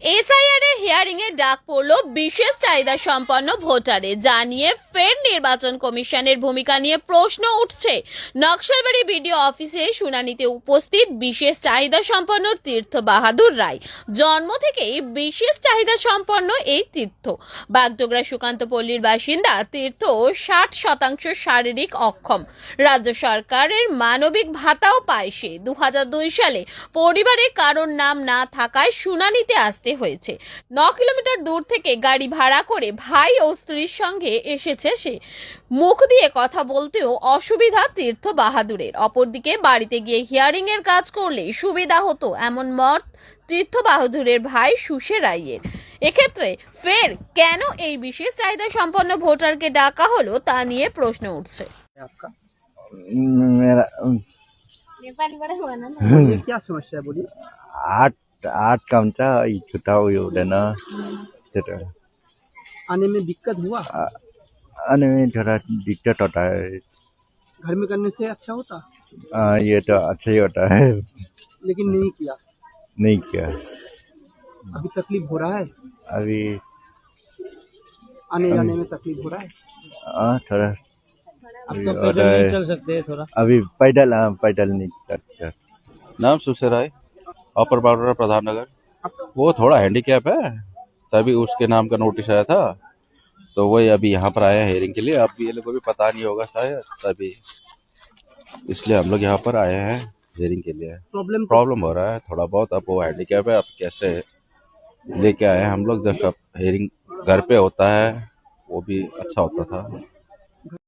SIR এর hearing এ ডাক পড়ল বিশেষ চাহিদা সম্পন্ন ভোটারে জানিয়ে ফের নির্বাচন কমিশনের ভূমিকা নিয়ে প্রশ্ন উঠছে। নকশালবাড়ি বিডিও অফিসে শুনানিতে উপস্থিত বিশেষ চাহিদা সম্পন্ন তীর্থ বাহাদুর রায়। জন্ম থেকেই বিশেষ চাহিদা সম্পন্ন এই তীর্থ। বাগডোগরা সুকান্ত পল্লীর বাসিন্দা, তীর্থ ষাট শতাংশ শারীরিক অক্ষম। রাজ্য সরকারের মানবিক ভাতাও পায় সে। দু হাজার দুই সালে পরিবারে কারোর নাম না থাকায় শুনানিতে আসতে হয়েছে ন কিলোমিটার দূর থেকে গাড়ি ভাড়া করে ভাই ও স্ত্রীর সঙ্গে এসেছে সে মুখ দিয়ে কথা বলতেও অসুবিধা তীর্থ বাহাদুরের অপরদিকে বাড়িতে গিয়ে হিয়ারিং এর কাজ করলে সুবিধা হতো এমন মত তীর্থ বাহাদুরের ভাই সুশে রাইয়ের এক্ষেত্রে ফের কেন এই বিশেষ চাহিদা সম্পন্ন ভোটারকে ডাকা হলো তা নিয়ে প্রশ্ন উঠছে है आपका मेरा नेपाली बाट भन न ये क्या समस्या है बोलिए आठ आठ काम छ यी छुट्टा उयो हुँदैन त्यो त आने में दिक्कत हुआ? अनि थोड़ा दिक्कत होता है। घर में करने से अच्छा होता? आ, ये तो अच्छा ही होता है। लेकिन नहीं किया। नहीं किया। अभी तकलीफ़ हो रहा है? अभी आने जाने में तकलीफ़ हो रहा है? आ, थोड़ा अभी तो पैदल नहीं चल सकते थोड़ा। अभी पैदल हाँ, पैदल नहीं करता नाम सुसे राय अपर बारोडा प्रधान नगर। वो थोड़ा हैंडीकैप है। तभी उसके नाम का नोटिस आया था। तो वही अभी यहाँ पर आया है हेयरिंग के लिए। अब ये लोग को भी पता नहीं होगा शायद तभी। इसलिए हम लोग यहाँ पर आए हैं हेयरिंग के लिए। प्रॉब्लम प्रॉब्लम हो रहा है थोड़ा बहुत। अब वो हैंडीकैप है। अब कैसे लेके आए हैं हम लोग? जस्ट अब हेयरिंग घर पे होता है वो भी अच्छा होता था।